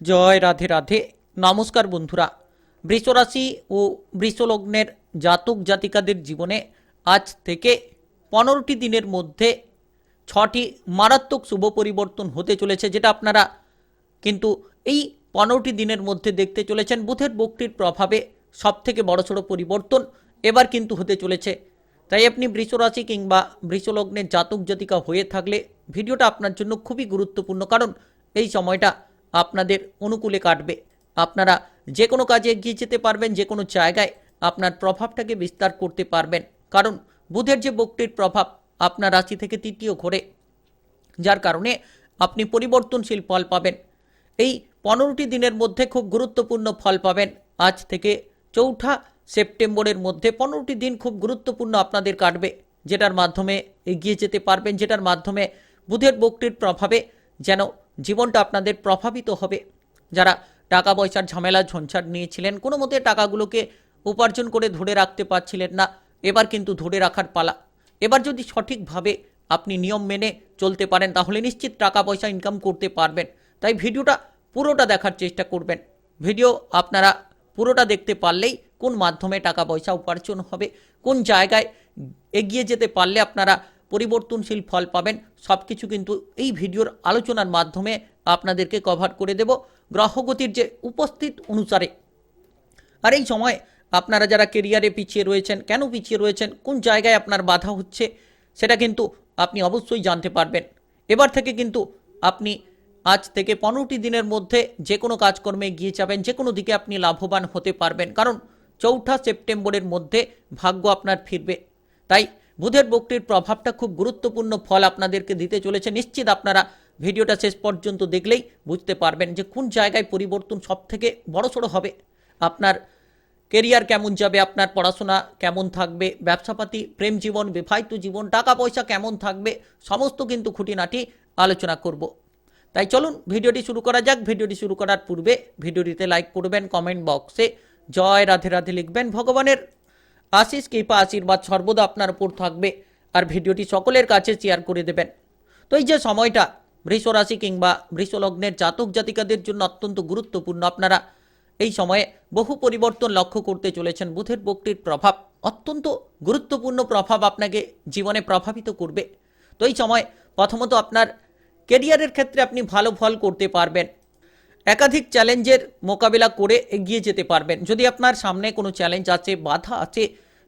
জয় রাধে রাধে। নমস্কার বন্ধুরা। বৃষরাশি ও বৃষলগ্নের জাতক জাতিকাদের জীবনে আজ থেকে পনেরোটি দিনের মধ্যে ছটি মারাত্মক শুভ পরিবর্তন হতে চলেছে, যেটা আপনারা কিন্তু এই পনেরোটি দিনের মধ্যে দেখতে চলেছেন। বুথের বক্তির প্রভাবে সব সবথেকে বড়সড় পরিবর্তন এবার কিন্তু হতে চলেছে। তাই আপনি বৃষরাশি কিংবা বৃষলগ্নের জাতক জাতিকা হয়ে থাকলে ভিডিওটা আপনার জন্য খুবই গুরুত্বপূর্ণ, কারণ এই সময়টা আপনাদের অনুকূলে কাটবে। আপনারা যে কোনো কাজে এগিয়ে যেতে পারবেন যে কোনো জায়গায় আপনার প্রভাবটাকে বিস্তার করতে পারবেন। কারণ বুধের যে বক্তির প্রভাব, আপনার রাশি থেকে তৃতীয় ঘরে। যার কারণে আপনি পরিবর্তনশীল ফল পাবেন। এই পনেরোটি দিনের মধ্যে খুব গুরুত্বপূর্ণ ফল পাবেন। আজ থেকে চৌঠা সেপ্টেম্বরের মধ্যে পনেরোটি দিন খুব গুরুত্বপূর্ণ আপনাদের কাটবে, যেটার মাধ্যমে এগিয়ে যেতে পারবেন, যেটার মাধ্যমে বুধের বক্তির প্রভাবে যেন জীবনটা আপনাদের প্রভাবিত হবে। যারা টাকা পয়সার ঝামেলা, ঝঞ্ঝাট নিয়েছিলেন, কোনো মতে টাকাগুলোকে উপার্জন করে ধরে রাখতে পারছিলেন না। এবার কিন্তু ধরে রাখার পালা। এবার যদি সঠিকভাবে আপনি নিয়ম মেনে চলতে পারেন, তাহলে নিশ্চিত টাকা পয়সা ইনকাম করতে পারবেন। তাই ভিডিওটা পুরোটা দেখার চেষ্টা করবেন। ভিডিও আপনারা পুরোটা দেখতে পারলেই কোন মাধ্যমে টাকা পয়সা উপার্জন হবে, কোন জায়গায় এগিয়ে যেতে পারলে আপনারা পরিবর্তনশীল ফল পাবেন। সব কিছু কিন্তু এই ভিডিওর আলোচনার মাধ্যমে আপনাদেরকে কভার করে দেব। গ্রহগতির যে উপস্থিত অনুসারে। আর এই সময় আপনারা যারা কেরিয়ারে পিছিয়ে রয়েছেন, কেন পিছিয়ে রয়েছেন, কোন জায়গায় আপনার বাধা হচ্ছে, সেটা কিন্তু আপনি অবশ্যই জানতে পারবেন। এবার থেকে কিন্তু আপনি আজ থেকে পনেরোটি দিনের মধ্যে যে কোনো কাজকর্মে গিয়ে যাবেন, যে কোনো দিকে আপনি লাভবান হতে পারবেন। কারণ চৌঠা সেপ্টেম্বরের মধ্যে ভাগ্য আপনার ফিরবে। তাই বুধের বক্তির প্রভাবটা খুব গুরুত্বপূর্ণ ফল আপনাদেরকে দিতে চলেছে। নিশ্চিত আপনারা ভিডিওটা শেষ পর্যন্ত দেখলেই বুঝতে পারবেন যে কোন জায়গায় পরিবর্তন সব থেকে বড়সড় হবে। আপনার কেরিয়ার কেমন যাবে, আপনার পড়াশোনা কেমন থাকবে, ব্যবসাপাতি, প্রেম জীবন, বিবাহিত জীবন টাকা পয়সা কেমন থাকবে, সমস্ত কিন্তু খুঁটিনাটি আলোচনা করব। তাই চলুন, ভিডিওটি শুরু করা যাক। ভিডিওটি শুরু করার পূর্বে ভিডিওটিতে লাইক করবেন কমেন্ট বক্সে জয় রাধে রাধে লিখবেন। ভগবানের আশিস কৃপা আশীর্বাদ সর্বদা আপনার উপর থাকবে। আর ভিডিওটি সকলের কাছে শেয়ার করে দেবেন। তো এই যে সময়টা বৃষরাশি কিংবা বৃষলগ্নের জাতক জাতিকাদের জন্য অত্যন্ত গুরুত্বপূর্ণ। আপনারা এই সময়ে বহু পরিবর্তন লক্ষ্য করতে চলেছেন। বুধের বক্তির প্রভাব, অত্যন্ত গুরুত্বপূর্ণ প্রভাব আপনাকে জীবনে প্রভাবিত করবে। তো এই সময় প্রথমত আপনার কেরিয়ারের ক্ষেত্রে আপনি ভালো ফল করতে পারবেন। একাধিক চ্যালেঞ্জের মোকাবিলা করে এগিয়ে যেতে পারবেন। যদি আপনার সামনে কোনো চ্যালেঞ্জ আছে, বাধা আছে,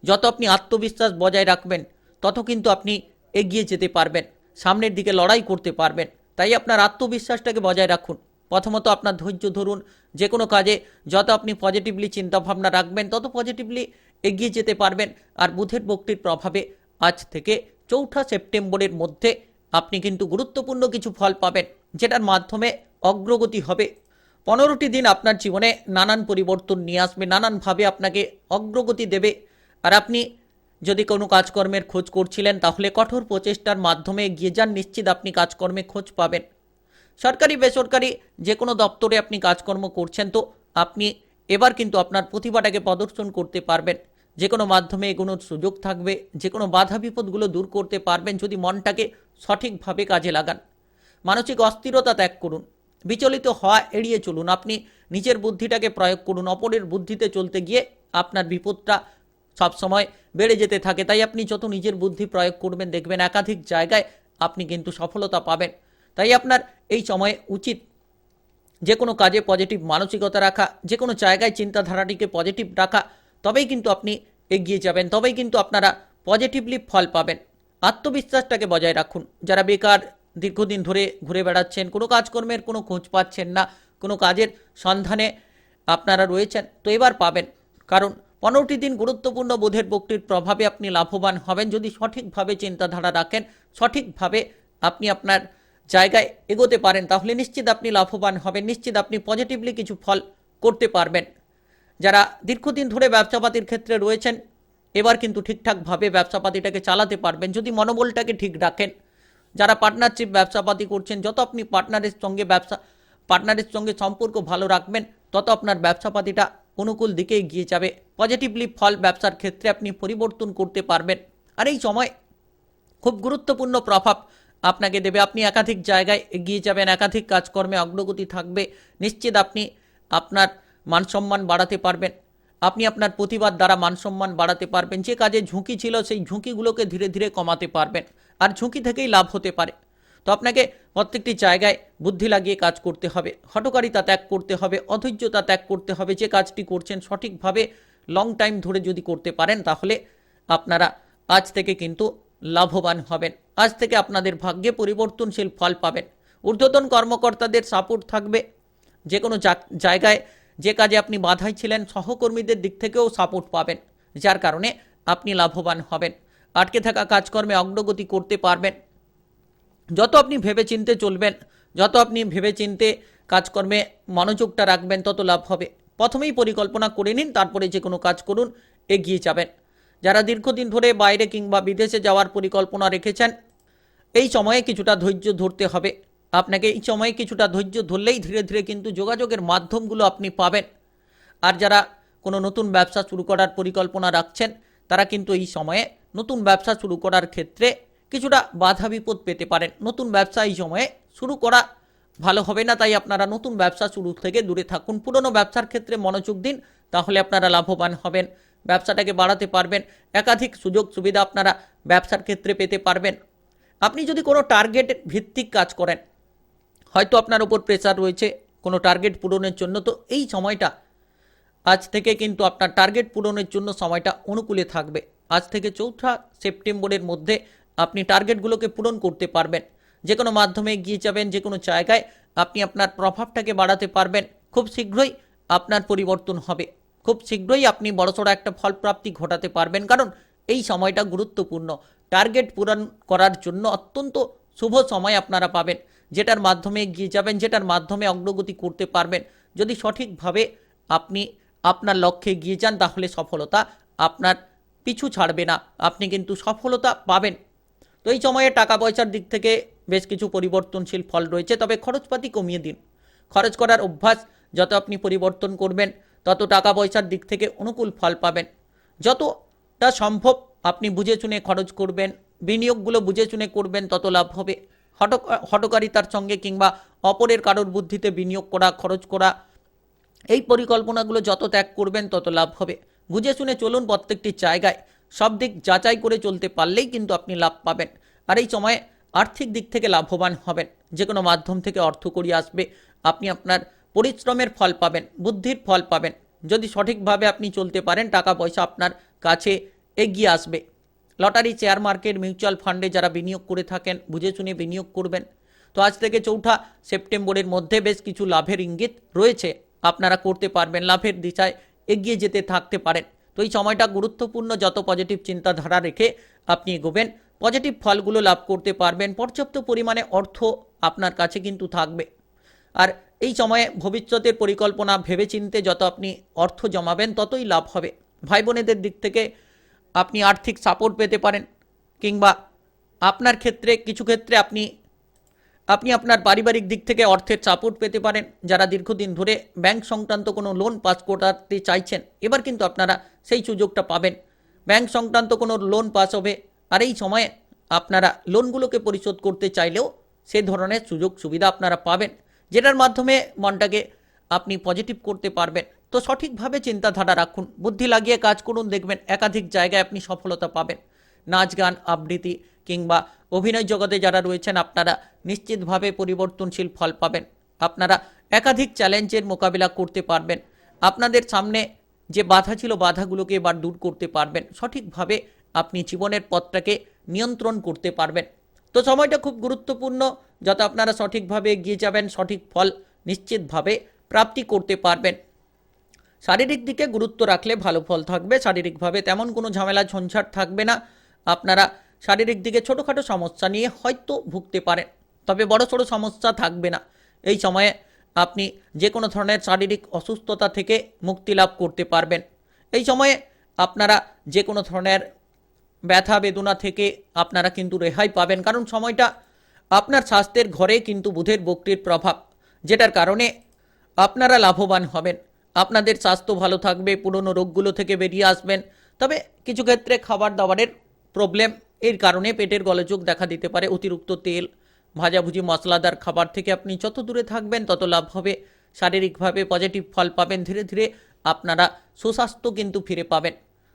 যত আপনি আত্মবিশ্বাস বজায় রাখবেন, তত কিন্তু আপনি এগিয়ে যেতে পারবেন, সামনের দিকে লড়াই করতে পারবেন। তাই আপনার আত্মবিশ্বাসটাকে বজায় রাখুন। প্রথমত আপনার ধৈর্য ধরুন। যে কোনো কাজে যত আপনি পজিটিভলি চিন্তাভাবনা রাখবেন, তত পজিটিভলি এগিয়ে যেতে পারবেন। আর বুধের বক্তির প্রভাবে আজ থেকে চৌঠা সেপ্টেম্বরের মধ্যে আপনি কিন্তু গুরুত্বপূর্ণ কিছু ফল পাবেন, যেটার মাধ্যমে অগ্রগতি হবে। পনেরোটি দিন আপনার জীবনে নানান পরিবর্তন নিয়ে আসবে, নানানভাবে আপনাকে অগ্রগতি দেবে। আর আপনি যদি কোনো কাজকর্মের খোঁজ করছিলেন, তাহলে কঠোর প্রচেষ্টার মাধ্যমে এগিয়ে যান, নিশ্চিত আপনি কাজকর্মে খোঁজ পাবেন। সরকারি, বেসরকারি যে কোনো দপ্তরে আপনি কাজকর্ম করছেন, তো আপনি এবার কিন্তু আপনার প্রতিভাটাকে প্রদর্শন করতে পারবেন। যে কোনো মাধ্যমে এগোনোর সুযোগ থাকবে, যে কোনো বাধা, বিপদগুলো দূর করতে পারবেন যদি মনটাকে সঠিকভাবে কাজে লাগান। মানসিক অস্থিরতা ত্যাগ করুন। বিচলিত হওয়া এড়িয়ে চলুন। আপনি নিজের বুদ্ধিটাকে প্রয়োগ করুন। অপরের বুদ্ধিতে চলতে গিয়ে আপনার বিপদটা সবসময় বেড়ে যেতে থাকে। তাই আপনি যত নিজের বুদ্ধি প্রয়োগ করবেন, দেখবেন একাধিক জায়গায় আপনি কিন্তু সফলতা পাবেন। তাই আপনার এই সময়ে উচিত যে কোনো কাজে পজিটিভ মানসিকতা রাখা, যে কোনো জায়গায় চিন্তাধারাটিকে পজিটিভ রাখা। তবেই কিন্তু আপনি এগিয়ে যাবেন। তবেই কিন্তু আপনারা পজিটিভলি ফল পাবেন। আত্মবিশ্বাসটাকে বজায় রাখুন। যারা বেকার দীর্ঘদিন ধরে ঘুরে বেড়াচ্ছেন, কোনো কাজকর্মের কোনো খোঁজ পাচ্ছেন না, কোনো কাজের সন্ধানে আপনারা রয়েছেন, তো এবার পাবেন। কারণ পনেরোটি দিন গুরুত্বপূর্ণ বোধের বক্তির প্রভাবে আপনি লাভবান হবেন, যদি সঠিকভাবে চিন্তাধারা রাখেন, সঠিকভাবে আপনি আপনার জায়গায় এগোতে পারেন, তাহলে নিশ্চিত আপনি লাভবান হবেন, নিশ্চিত আপনি পজিটিভলি কিছু ফল করতে পারবেন। যারা দীর্ঘদিন ধরে ব্যবসাপাতির ক্ষেত্রে রয়েছেন, এবার কিন্তু ঠিকঠাকভাবে ব্যবসাপাতিটাকে চালাতে পারবেন, যদি মনোবলটাকে ঠিক রাখেন। যারা পার্টনারশিপ ব্যবসাপাতি করছেন, যত আপনি পার্টনারের সঙ্গে ব্যবসা পার্টনারের সঙ্গে সম্পর্ক ভালো রাখবেন, তত আপনার ব্যবসাপাতিটা অনুকূল দিকে এগিয়ে যাবে। পজিটিভলি ফল ব্যবসার ক্ষেত্রে আপনি পরিবর্তন করতে পারবেন। আর এই সময় খুব গুরুত্বপূর্ণ প্রভাব আপনাকে দেবে। আপনি একাধিক জায়গায় এগিয়ে যাবেন, একাধিক কাজকর্মে অগ্রগতি থাকবে। নিশ্চিত আপনি আপনার মানসম্মান বাড়াতে পারবেন। আপনি আপনার প্রতিবাদ দ্বারা মানসম্মান বাড়াতে পারবেন। যে কাজে ঝুঁকি ছিল, সেই ঝুঁকিগুলোকে ধীরে ধীরে কমাতে পারবেন। আর ঝুঁকি থেকেই লাভ হতে পারে। তো আপনাকে প্রত্যেকটি জায়গায় বুদ্ধি লাগিয়ে কাজ করতে হবে। হটকারিতা ত্যাগ করতে হবে, অধৈর্যতা ত্যাগ করতে হবে। যে কাজটি করছেন সঠিকভাবে লং টাইম ধরে যদি করতে পারেন, তাহলে আপনারা আজ থেকে কিন্তু লাভবান হবেন। আজ থেকে আপনাদের ভাগ্যে পরিবর্তনশীল ফল পাবেন। ঊর্ধ্বতন কর্মকর্তাদের সাপোর্ট থাকবে। যে কোনো জায়গায় যে কাজে আপনি বাধাই ছিলেন, সহকর্মীদের দিক থেকেও সাপোর্ট পাবেন, যার কারণে আপনি লাভবান হবেন। আটকে থাকা কাজকর্মে অগ্রগতি করতে পারবেন। যত আপনি ভেবে চিনতে চলবেন, যত আপনি ভেবে চিনতে কাজকর্মে মনোযোগটা রাখবেন, তত লাভ হবে। প্রথমেই পরিকল্পনা করে নিন, তারপরে যে কোনো কাজ করুন, এগিয়ে যাবেন। যারা দীর্ঘদিন ধরে বাইরে কিংবা বিদেশে যাওয়ার পরিকল্পনা রেখেছেন, এই সময়ে কিছুটা ধৈর্য ধরতে হবে। আপনাকে এই সময়ে কিছুটা ধৈর্য ধরলেই ধীরে ধীরে কিন্তু যোগাযোগের মাধ্যমগুলো আপনি পাবেন। আর যারা কোনো নতুন ব্যবসা শুরু করার পরিকল্পনা রাখছেন, তারা কিন্তু এই সময়ে নতুন ব্যবসা শুরু করার ক্ষেত্রে কিছুটা বাধা বিপদ পেতে পারেন। নতুন ব্যবসা এই সময়ে শুরু করা ভালো হবে না, তাই আপনারা নতুন ব্যবসা শুরু থেকে দূরে থাকুন। পুরনো ব্যবসার ক্ষেত্রে মনোযোগ দিন, তাহলে আপনারা লাভবান হবেন, ব্যবসাটাকে বাড়াতে পারবেন, একাধিক সুযোগ সুবিধা আপনারা ব্যবসার ক্ষেত্রে পেতে পারবেন। আপনি যদি কোনো টার্গেট ভিত্তিক কাজ করেন হয়তো আপনার উপর প্রেসার রয়েছে, কোনো টার্গেট পূরণের জন্য। তো এই সময়টা, আজ থেকে কিন্তু আপনার টার্গেট পূরণের জন্য সময়টা অনুকূলে থাকবে। আজ থেকে চৌঠা সেপ্টেম্বরের মধ্যে আপনি টার্গেটগুলোকে পূরণ করতে পারবেন। যে কোনো মাধ্যমে এগিয়ে যাবেন, যে কোনো জায়গায় আপনি আপনার প্রভাবটাকে বাড়াতে পারবেন। খুব শীঘ্রই আপনার পরিবর্তন হবে। খুব শীঘ্রই আপনি বড়সড় একটা ফলপ্রাপ্তি ঘটাতে পারবেন। কারণ এই সময়টা গুরুত্বপূর্ণ। টার্গেট পূরণ করার জন্য অত্যন্ত শুভ সময় আপনারা পাবেন। যেটার মাধ্যমে এগিয়ে যাবেন, যেটার মাধ্যমে অগ্রগতি করতে পারবেন। যদি সঠিকভাবে আপনি আপনার লক্ষ্যে এগিয়ে যান, তাহলে সফলতা আপনার পিছু ছাড়বে না। আপনি কিন্তু সফলতা পাবেন। তো এই সময়ে টাকা পয়সার দিক থেকে বেশ কিছু পরিবর্তনশীল ফল রয়েছে, তবে খরচপাতি কমিয়ে দিন। খরচ করার অভ্যাস যত আপনি পরিবর্তন করবেন, তত টাকা পয়সার দিক থেকে অনুকূল ফল পাবেন। যতটা সম্ভব আপনি বুঝে শুনে খরচ করবেন, বিনিয়োগগুলো বুঝে শুনে করবেন, তত লাভ হবে। হটকারিতার সঙ্গে কিংবা অপরের কারোর বুদ্ধিতে বিনিয়োগ করা, খরচ করা, এই পরিকল্পনাগুলো যত ত্যাগ করবেন তত লাভ হবে। বুঝে শুনে চলুন প্রত্যেকটি জায়গায় সব দিক যাচাই করে চলতে পারলেই কিন্তু আপনি লাভ পাবেন। আর এই সময়ে আর্থিক দিক থেকে লাভবান হবেন। যে কোনো মাধ্যম থেকে অর্থ করিয়ে আসবে, আপনি আপনার পরিশ্রমের ফল পাবেন, বুদ্ধির ফল পাবেন। যদি সঠিকভাবে আপনি চলতে পারেন, টাকা পয়সা আপনার কাছে এগিয়ে আসবে। লটারি, শেয়ার মার্কেট, মিউচুয়াল ফান্ডে যারা বিনিয়োগ করে থাকেন, বুঝে শুনে বিনিয়োগ করবেন। তো আজ থেকে চৌঠা সেপ্টেম্বরের মধ্যে বেশ কিছু লাভের ইঙ্গিত রয়েছে। আপনারা করতে পারবেন, লাভের দিশায় এগিয়ে যেতে থাকতে পারেন। তো এই সময়টা গুরুত্বপূর্ণ, যত পজিটিভ চিন্তাধারা রেখে আপনি এগোবেন পজিটিভ ফলগুলো লাভ করতে পারবেন, পর্যাপ্ত পরিমাণে অর্থ আপনার কাছে কিন্তু থাকবে। আর এই সময়ে ভবিষ্যতের পরিকল্পনা, ভেবেচিন্তে যত আপনি অর্থ জমাবেন, ততই লাভ হবে। ভাই বোনেদের দিক থেকে আপনি আর্থিক সাপোর্ট পেতে পারেন, কিংবা আপনার ক্ষেত্রে, কিছু ক্ষেত্রে আপনি আপনি আপনার পারিবারিক দিক থেকে অর্থের সাপোর্ট পেতে পারেন। যারা দীর্ঘদিন ধরে ব্যাংক সংক্রান্ত কোনো লোন পাস করাতে চাইছেন, এবার কিন্তু আপনারা সেই সুযোগটা পাবেন। ব্যাংক সংক্রান্ত কোনো লোন পাস হবে, আর এই সময়ে আপনারা লোনগুলোকে পরিশোধ করতে চাইলেও সে ধরনের সুযোগ সুবিধা আপনারা পাবেন, যেটার মাধ্যমে মনটাকে আপনি পজিটিভ করতে পারবেন। তো সঠিকভাবে চিন্তাধারা রাখুন। বুদ্ধি লাগিয়ে কাজ করুন, দেখবেন একাধিক জায়গায় আপনি সফলতা পাবেন। নাচ, গান, আবৃত্তি কিংবা অভিনয় জগতে যারা রয়েছেন, আপনারা নিশ্চিতভাবে পরিবর্তনশীল ফল পাবেন। আপনারা একাধিক চ্যালেঞ্জের মোকাবিলা করতে পারবেন। আপনাদের সামনে যে বাধা ছিল, বাধাগুলোকে এবার দূর করতে পারবেন। সঠিকভাবে আপনি জীবনের পথটাকে নিয়ন্ত্রণ করতে পারবেন। তো সময়টা খুব গুরুত্বপূর্ণ। যত আপনারা সঠিকভাবে এগিয়ে যাবেন, সঠিক ফল নিশ্চিতভাবে প্রাপ্তি করতে পারবেন। শারীরিক দিকে গুরুত্ব রাখলে ভালো ফল থাকবে, শারীরিকভাবে তেমন কোনো ঝামেলা, ঝঞ্ঝাট থাকবে না। আপনারা শারীরিক দিকে ছোটোখাটো সমস্যা নিয়ে হয়তো ভুগতে পারেন, তবে বড় সড়ো সমস্যা থাকবে না। এই সময়ে আপনি যে কোনো ধরনের শারীরিক অসুস্থতা থেকে মুক্তি লাভ করতে পারবেন। এই সময়ে আপনারা যে কোনো ধরনের ব্যথা বেদনা থেকে আপনারা কিন্তু রেহাই পাবেন, কারণ সময়টা আপনার স্বাস্থ্যের ঘরে কিন্তু বুধের বক্রির প্রভাব, যেটার কারণে আপনারা লাভবান হবেন। আপনাদের স্বাস্থ্য ভালো থাকবে, পুরনো রোগগুলো থেকে বেরিয়ে আসবেন। তবে কিছু ক্ষেত্রে খাবার দাবারের প্রবলেম, এর কারণে পেটের গলযোগ দেখা দিতে পারে। অতিরিক্ত তেল, ভাজাভুজি, মশলাদার খাবার থেকে আপনি যত দূরে থাকবেন, তত লাভ হবে। শারীরিকভাবে পজিটিভ ফল পাবেন, ধীরে ধীরে আপনারা সুস্বাস্থ্য কিন্তু ফিরে পাবেন।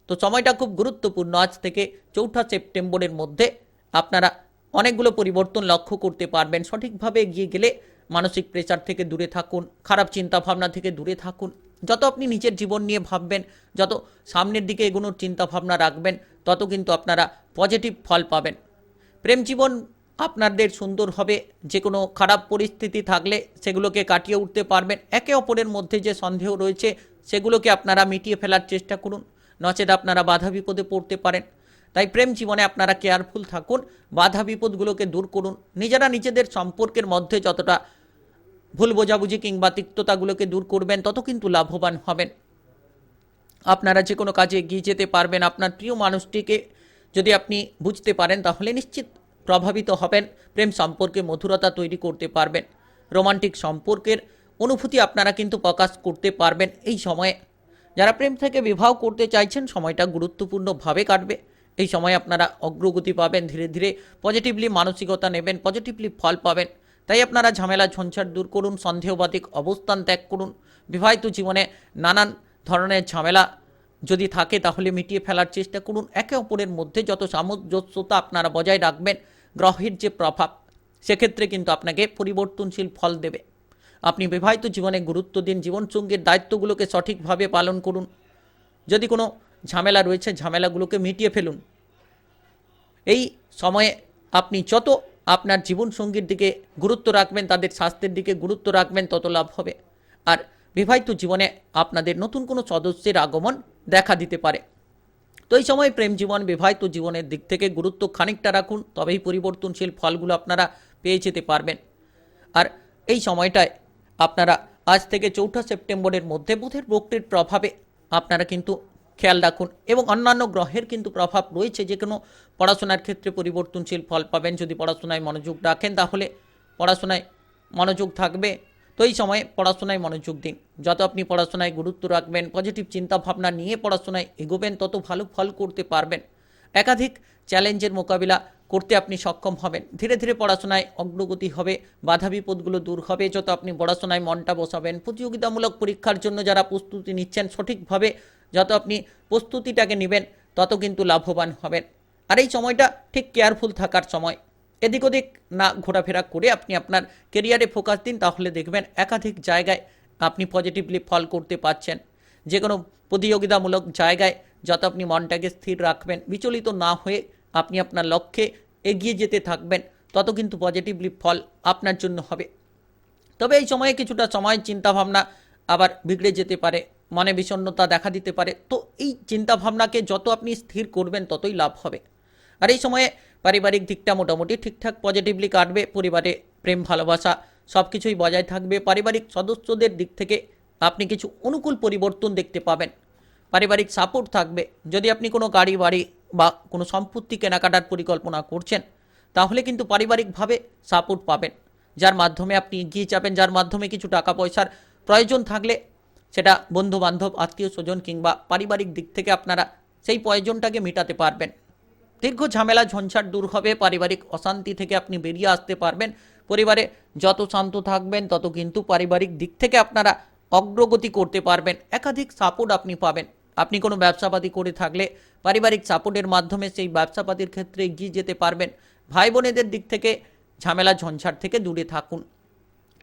তো সময়টা খুব গুরুত্বপূর্ণ। আজ থেকে চৌঠা সেপ্টেম্বরের মধ্যে আপনারা অনেকগুলো পরিবর্তন লক্ষ্য করতে পারবেন। সঠিকভাবে এগিয়ে গেলে মানসিক প্রেসার থেকে দূরে থাকুন, খারাপ চিন্তা ভাবনা থেকে দূরে থাকুন। যত আপনি নিজের জীবন নিয়ে ভাববেন, যত সামনের দিকে এগোনোর চিন্তা ভাবনা রাখবেন, তত কিন্তু আপনারা পজিটিভ ফল পাবেন। প্রেম জীবন আপনাদের সুন্দর হবে যে কোনো খারাপ পরিস্থিতি থাকলে সেগুলোকে কাটিয়ে উঠতে পারবেন। একে অপরের মধ্যে যে সন্দেহ রয়েছে, সেগুলোকে আপনারা মিটিয়ে ফেলার চেষ্টা করুন। নচেত আপনারা বাধা বিপদে পড়তে পারেন। তাই প্রেম জীবনে আপনারা কেয়ারফুল থাকুন, বাধা বিপদগুলোকে দূর করুন। নিজেরা নিজেদের সম্পর্কের মধ্যে যতটা ভুল বোঝাবুঝি কিংবা তিক্ততাগুলোকে দূর করবেন, তত কিন্তু লাভবান হবেন। আপনারা যে কোনো কাজে এগিয়ে যেতে পারবেন। আপনার প্রিয় মানুষটিকে যদি আপনি বুঝতে পারেন, তাহলে নিশ্চিত প্রভাবিত হবেন, প্রেম সম্পর্কে মধুরতা তৈরি করতে পারবেন। রোমান্টিক সম্পর্কের অনুভূতি আপনারা কিন্তু প্রকাশ করতে পারবেন এই সময়ে। যারা প্রেম থেকে বিবাহ করতে চাইছেন, সময়টা গুরুত্বপূর্ণভাবে কাটবে। এই সময় আপনারা অগ্রগতি পাবেন, ধীরে ধীরে পজিটিভলি মানসিকতা নেবেন পজিটিভলি ফল পাবেন। তাই আপনারা ঝামেলা, ঝঞ্ঝাট দূর করুন সন্দেহবাদিক অবস্থান ত্যাগ করুন। বিবাহিত জীবনে নানান ধরনের ঝামেলা যদি থাকে, তাহলে মিটিয়ে ফেলার চেষ্টা করুন। একে অপরের মধ্যে যত সামঞ্জস্যতা আপনারা বজায় রাখবেন, গ্রহের যে প্রভাব, সেক্ষেত্রে কিন্তু আপনাকে পরিবর্তনশীল ফল দেবে। আপনি বিবাহিত জীবনে গুরুত্ব দিন, জীবনসঙ্গীর দায়িত্বগুলোকে সঠিকভাবে পালন করুন। যদি কোনো ঝামেলা রয়েছে, ঝামেলাগুলোকে মিটিয়ে ফেলুন। এই সময়ে আপনি যত আপনার জীবনসঙ্গীর দিকে গুরুত্ব রাখবেন, তাদের স্বাস্থ্যের দিকে গুরুত্ব রাখবেন, তত লাভ হবে। আর বিবাহিত জীবনে আপনাদের নতুন কোনো সদস্যের আগমন দেখা দিতে পারে। তো এই সময় প্রেম জীবন, বিবাহিত জীবনের দিক থেকে গুরুত্ব খানিকটা রাখুন, তবেই পরিবর্তনশীল ফলগুলো আপনারা পেয়ে যেতে পারবেন। আর এই সময়টায় আপনারা আজ থেকে চৌঠা সেপ্টেম্বরের মধ্যে বুধের বক্রির প্রভাবে আপনারা কিন্তু খেয়াল রাখুন। এবং অন্যান্য গ্রহের কিন্তু প্রভাব রয়েছে। যে কোনো পড়াশোনার ক্ষেত্রে পরিবর্তনশীল ফল পাবেন। যদি পড়াশোনায় মনোযোগ রাখেন, তাহলে পড়াশোনায় মনোযোগ থাকবে। তো এই সময়ে পড়াশোনায় মনোযোগ দিন। যত আপনি পড়াশোনায় গুরুত্ব রাখবেন পজিটিভ চিন্তা ভাবনা নিয়ে পড়াশোনায় এগোবেন, তত ভালো ফল করতে পারবেন। একাধিক চ্যালেঞ্জের মোকাবিলা করতে আপনি সক্ষম হবেন। ধীরে ধীরে পড়াশোনায় অগ্রগতি হবে বাধা বিপদগুলো দূর হবে। যত আপনি পড়াশোনায় মনটা বসাবেন, প্রতিযোগিতামূলক পরীক্ষার জন্য যারা প্রস্তুতি নিচ্ছেন, সঠিকভাবে যত আপনি প্রস্তুতিটাকে নেবেন, তত কিন্তু লাভবান হবেন। আর এই সময়টা ঠিক কেয়ারফুল থাকার সময়। এদিক ওদিক না ঘোরাফেরা করে আপনি আপনার কেরিয়ারে ফোকাস দিন, তাহলে দেখবেন একাধিক জায়গায় আপনি পজিটিভলি ফল করতে পারছেন। যে কোনো প্রতিযোগিতামূলক জায়গায় যত আপনি মনটাকে স্থির রাখবেন, বিচলিত না হয়ে আপনি আপনার লক্ষ্যে এগিয়ে যেতে থাকবেন, তত কিন্তু পজিটিভলি ফল আপনার জন্য হবে। তবে এই সময়ে কিছুটা সময় চিন্তাভাবনা আবার বিগড়ে যেতে পারে। মনে বিষণ্ণতা দেখা দিতে পারে। তো এই চিন্তাভাবনাকে যত আপনি স্থির করবেন, ততই লাভ হবে। আর এই সময়ে পারিবারিক দিকটা মোটামুটি ঠিকঠাক পজিটিভলি কাটবে। পরিবারে প্রেম, ভালোবাসা সব কিছুই বজায় থাকবে। পারিবারিক সদস্যদের দিক থেকে আপনি কিছু অনুকূল পরিবর্তন দেখতে পাবেন। পারিবারিক সাপোর্ট থাকবে। যদি আপনি কোনো গাড়ি, বাড়ি বা কোনো সম্পত্তি কেনাকাটার পরিকল্পনা করছেন, তাহলে কিন্তু পারিবারিকভাবে সাপোর্ট পাবেন। যার মাধ্যমে আপনি এগিয়ে যাবেন, যার মাধ্যমে কিছু টাকা পয়সার প্রয়োজন থাকলে সেটা বন্ধু বান্ধব আত্মীয় স্বজন কিংবা পারিবারিক দিক থেকে আপনারা সেই প্রয়োজনটাকে মেটাতে পারবেন। দীর্ঘ ঝামেলা, ঝঞ্ঝাট দূর হবে, পারিবারিক অশান্তি থেকে আপনি বেরিয়ে আসতে পারবেন। পরিবারে যত শান্ত থাকবেন, তত কিন্তু পারিবারিক দিক থেকে আপনারা অগ্রগতি করতে পারবেন। একাধিক সাপোর্ট আপনি পাবেন। আপনি কোনো ব্যবসাপাতি করে থাকলে পারিবারিক সাপোর্টের মাধ্যমে সেই ব্যবসাপাতির ক্ষেত্রে এগিয়ে যেতে পারবেন। ভাই বোনেদের দিক থেকে ঝামেলা, ঝঞ্ঝাট থেকে দূরে থাকুন।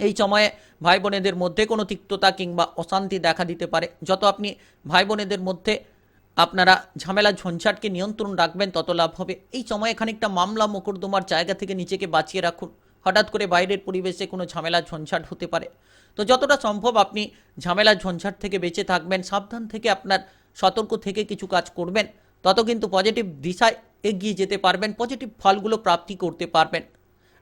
এই সময়ে ভাই বোনেদের মধ্যে কোনো তিক্ততা কিংবা অশান্তি দেখা দিতে পারে। যত আপনি ভাই বোনেদের মধ্যে আপনারা ঝামেলা, ঝঞ্ঝাটকে নিয়ন্ত্রণ রাখবেন, তত লাভ হবে। এই সময়ে খানিকটা মামলা মোকদ্দমার জায়গা থেকে নিজেকে বাঁচিয়ে রাখুন। হঠাৎ করে বাইরের পরিবেশে কোনো ঝামেলা, ঝঞ্ঝাট হতে পারে। তো যতটা সম্ভব আপনি ঝামেলা, ঝঞ্ঝাট থেকে বেঁচে থাকবেন, সাবধান থেকে আপনার সতর্ক থেকে কিছু কাজ করবেন। তত কিন্তু পজিটিভ দিশায় এগিয়ে যেতে পারবেন, পজিটিভ ফলগুলো প্রাপ্তি করতে পারবেন।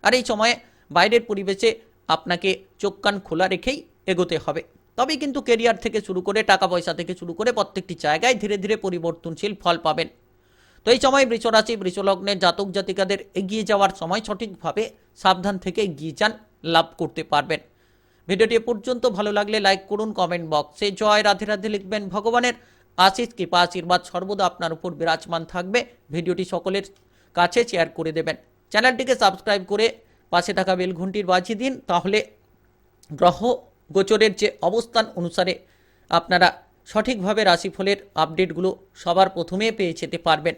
আর এই সময়ে বাইরের পরিবেশে আপনাকে চোখ কান খোলা রেখেই এগোতে হবে। তবে কিন্তু কেরিয়ার থেকে শুরু করে টাকা পয়সা থেকে শুরু করে প্রত্যেকটি জায়গায় ধীরে ধীরে পরিবর্তনশীল ফল পাবেন। তো এই সময় বৃষরাশি বৃষলগ্নের জাতক জাতিকাদের এগিয়ে যাওয়ার সময় সঠিকভাবে সাবধান থেকে এগিয়ে যান, লাভ করতে পারবেন। ভিডিওটি পর্যন্ত ভালো লাগলে লাইক করুন, কমেন্ট বক্সে জয়। রাধে রাধে লিখবেন ভগবানের আশিস কৃপা, আশীর্বাদ সর্বদা আপনার উপর বিরাজমান থাকবে। ভিডিওটি সকলের কাছে শেয়ার করে দেবেন। চ্যানেলটিকে সাবস্ক্রাইব করে পাশে থাকা বেলঘুন্টির বাজি বাজিয়ে দিন। তাহলে গ্রহ গোচরের যে অবস্থান অনুসারে আপনারা সঠিকভাবে রাশিফলের আপডেটগুলো সবার প্রথমে পেয়ে যেতে পারবেন।